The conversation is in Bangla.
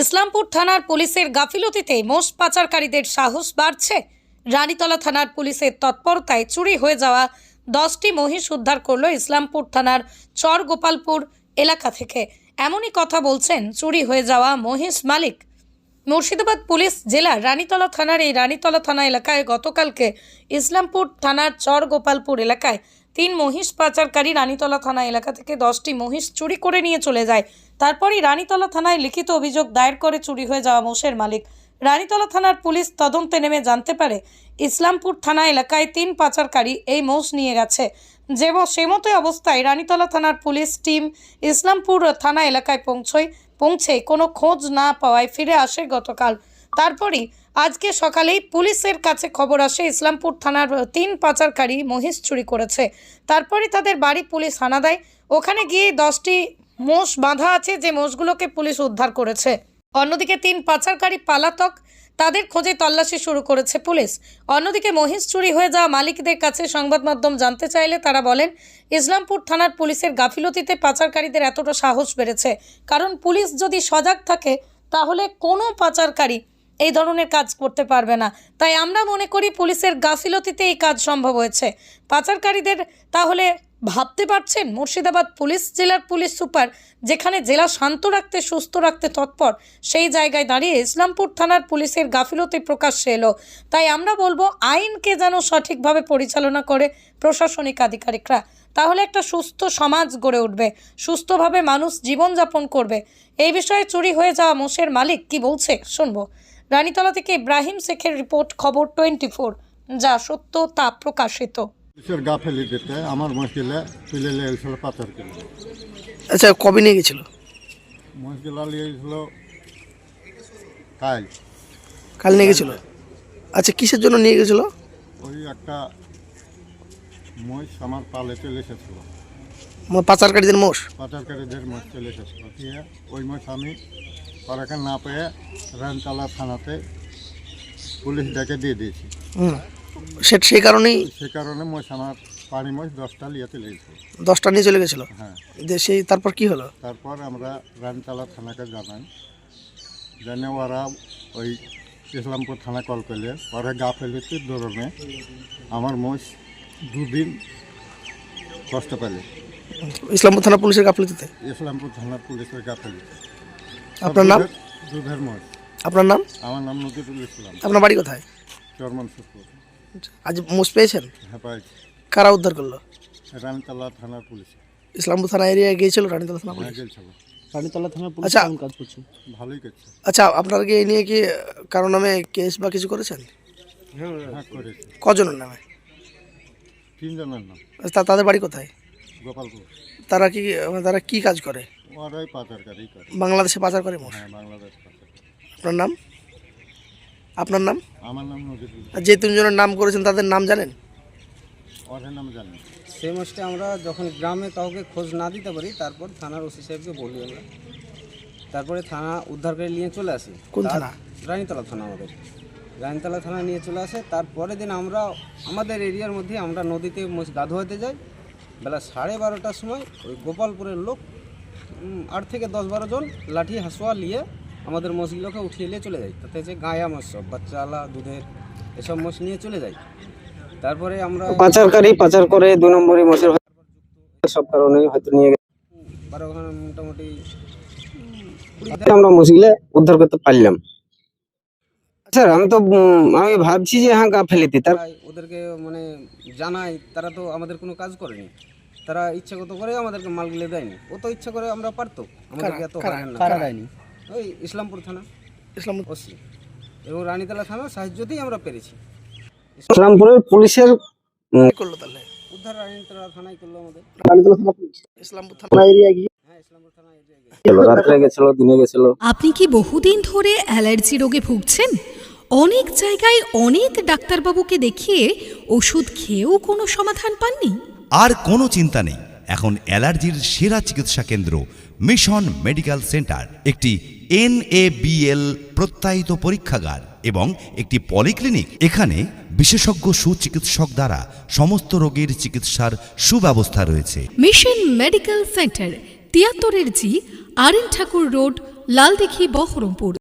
ইসলামপুর থানার পুলিশের গাফিলতিতে মোষ পাচারকারীদের সাহস বাড়ছে। রানীতলা থানার পুলিশের তৎপরতায় চুরি হয়ে যাওয়া দশটি মহিষ উদ্ধার করল ইসলামপুর থানার চর গোপালপুর এলাকা থেকে। এমনই কথা বলছেন, চুরি হয়ে যাওয়া মহিষ মালিক। মুর্শিদাবাদ পুলিশ জেলার রানীতলা থানার এই রানীতলা থানা এলাকায় গতকালকে ইসলামপুর থানার চর গোপালপুর এলাকায় তিন মহিষ পাচারকারী রানীতলা থানা এলাকা থেকে দশটি মহিষ চুরি করে নিয়ে চলে যায়। তারপরই রানীতলা থানায় লিখিত অভিযোগ দায়ের করে চুরি হয়ে যাওয়া মোষের মালিক। রানীতলা থানার পুলিশ তদন্তে নেমে জানতে পারে, ইসলামপুর থানা এলাকায় তিন পাচারকারী এই মোষ নিয়ে গেছে। যে সে মতোই অবস্থায় রানীতলা থানার পুলিশ টিম ইসলামপুর থানা এলাকায় পৌঁছয় পৌঁছে কোনো খোঁজ না পাওয়ায় ফিরে আসে গতকাল। তারপরই আজকে সকালেই পুলিশের কাছে খবর আসে, ইসলামপুর থানার তিন পাচারকারী মহিষ চুরি করেছে। তারপরই তাদের বাড়ি পুলিশ হানা দেয়। ওখানে গিয়ে দশটি মোষ বাঁধা আছে যে মোষগুলোকে পুলিশ উদ্ধার করেছে। অন্যদিকে তিন পাচারকারী পালাতক, তাদের খোঁজে তল্লাশি শুরু করেছে পুলিশ। অন্যদিকে মহিষ চুরি হয়ে যাওয়া মালিকদের কাছে সংবাদ মাধ্যম জানতে চাইলে তারা বলেন, ইসলামপুর থানার পুলিশের গাফিলতিতে পাচারকারীদের এতটা সাহস বেড়েছে। কারণ পুলিশ যদি সজাগ থাকে, তাহলে কোনো পাচারকারী এই ধরনের কাজ করতে পারবে না। তাই আমরা মনে করি পুলিশের গাফিলতিতে এই কাজ সম্ভব হয়েছে। পাচারকারীদের তাহলে ভাবতে পারছেন? মুর্শিদাবাদ পুলিশ, জেলার পুলিশ সুপার, যেখানে জেলা শান্ত রাখতে, সুস্থ রাখতে তৎপর, সেই জায়গায় দাঁড়িয়ে ইসলামপুর থানার পুলিশের গাফিলতি প্রকাশ্যে এলো। তাই আমরা বলব, আইনকে যেন সঠিকভাবে পরিচালনা করে প্রশাসনিক আধিকারিকরা। তাহলে একটা সুস্থ সমাজ গড়ে উঠবে। সুস্থভাবে মানুষ জীবনযাপন করবে। এই বিষয়ে চুরি হয়ে যাওয়া মোষের মালিক কি বলছে? শুনব। রানীতলা থেকে ইব্রাহিম শেখের রিপোর্ট খবর টোয়েন্টি ফোর যা সত্য তা প্রকাশিত। পুলিশের গা ফেলে দিতে? আমার মহিলা তুলে নিয়ে গেছিল পাথর কিলো আচ্ছা কবে নিয়ে গেছিল? মহিলা নিয়ে গেছিল কাল। কাল নিয়ে গেছিল? আচ্ছা কিসের জন্য নিয়ে গেছিল? ওই একটা মহিষ আমার পালে চলে এসেছিল। পাচারকারীদের মোষ। পাচারকারীদের মহিষ চলে এসেছিল দিয়ে ওই মহিষ আমি করাকে না পেয়ে রানতলা থানাতে পুলিশ ডেকে দিয়ে দিয়েছি। সে সেই কারণেই সে কারণে মহিষ আমার পানি মহিষ দশটা লিয়ে চলে গেছিল দশটা নিয়ে চলে গেছিল? হ্যাঁ। যে সেই তারপর কি হলো? তারপর আমরা রানতলা থানাকে জানাই। জানে ওরা ওই ইসলামপুর থানা কল করলে ওরা গা ফেলেছে ধরনে আমার মোষ দুদিন কষ্ট পেলে ইসলামপুর থানা পুলিশের গাফলিতে ইসলামপুর থানার পুলিশের গা ফেলেছে আপনার নাম? আপনার নাম? আমার নাম নজিরুল ইসলাম। আপনার বাড়ি কোথায়? চরমান সুপুর আজ মোষ পেয়েছেন? হ্যাঁ পাইছি। কারা উদ্ধার করল? রানতলা থানার পুলিশ। ইসলামপুর থানা এরিয়ায় গিয়েছিল রানীতলা থানা হ্যাঁ পুলিশ? গেছিল রানীতলা থানা পুলিশ আচ্ছা কাজ করছে। ভালোই করছে। আচ্ছা আপনারা কি এই নিয়ে কি কারও নামে কেস বা কিছু করেছেন? হ্যাঁ করেছে। কজনের নামে? তিনজনের নাম। আচ্ছা, তা- তাদের বাড়ি কোথায়? গোপালপুর। তারা কি তারা কি কাজ করে? ওরাই পাচারকারী করে। বাংলাদেশে পাচার করে মোষ হ্যাঁ বাংলাদেশ পাচারকারী আপনার নাম? আপনার নাম? আমার নাম নজিরুল। আর যে তিনজনের নাম করেছেন তাদের নাম জানেন? ওদের নাম জানি সেই মাসটা আমরা যখন গ্রামে কাউকে খোঁজ না দিতে পারি তারপর থানার ওসি সাহেবকে বলি আমরা। তারপরে থানা উদ্ধার করে নিয়ে চলে আসি। কোন থানা? রানীতলা থানা আমাদের। রানীতলা থানা নিয়ে চলে আসে। তারপরের দিন আমরা আমাদের এরিয়ার মধ্যে আমরা নদীতে মোষ গা ধোয়াতে যাই। বেলা সাড়ে বারোটার সময় ওই গোপালপুরের লোক আট থেকে দশ বারো জন লাঠি হাসুয়া নিয়ে আমাদের মোষগুলোকে উঠিয়ে নিয়ে চলে যায়। তাতে যে গায়া বাচ্চা আলা দুধের এসব মোষ নিয়ে চলে যায়। তারপরে আমরা পাচারকারী পাচার করে দু নম্বরই মোষের সব কারণে হয়তো নিয়ে গেছে। বারো ঘণ্টা মোটামুটি আমরা মোষগুলো উদ্ধার করতে পারলাম। স্যার আমি তো আমি ভাবছি যে হ্যাঁ গা ফেলেতে তার ওদেরকে মানে জানাই তারা তো আমাদের কোনো কাজ করেনি। তারা ইচ্ছাগত করে আমাদেরকে মালগুলো দেয়নি। ও তো ইচ্ছা করে আমরা পারতো। আমাদেরকে এত না। দেয়নি? ওই ইসলামপুর থানা। ইসলাম ওসি। এবং রানীতলা থানা সাহায্যতেই আমরা পেরেছি। ইসলামপুরের পুলিশের করল তাহলে? উদ্ধার রানীতলা থানায় করল আমাদের। রানীতলা থানা ইসলামপুর থানা এরিয়া গিয়ে হ্যাঁ আপনি কি বহুদিন ধরে অ্যালার্জি রোগে ভুগছেন? অনেক জায়গায় অনেক ডাক্তারবাবুকে দেখিয়ে ওষুধ খেয়েও কোনো সমাধান পাননি? আর কোনো চিন্তা নেই। এখন অ্যালার্জির সেরা চিকিৎসা কেন্দ্র মিশন মেডিকেল সেন্টার, একটি এনএবিএল প্রত্যায়িত পরীক্ষাগার এবং একটি পলিক্লিনিক। এখানে বিশেষজ্ঞ সুচিকিৎসক দ্বারা সমস্ত রোগের চিকিৎসার সুব্যবস্থা রয়েছে। Mission medical centre, তিয়াত্তরের G R Thakur road, Laldighi Baharampur.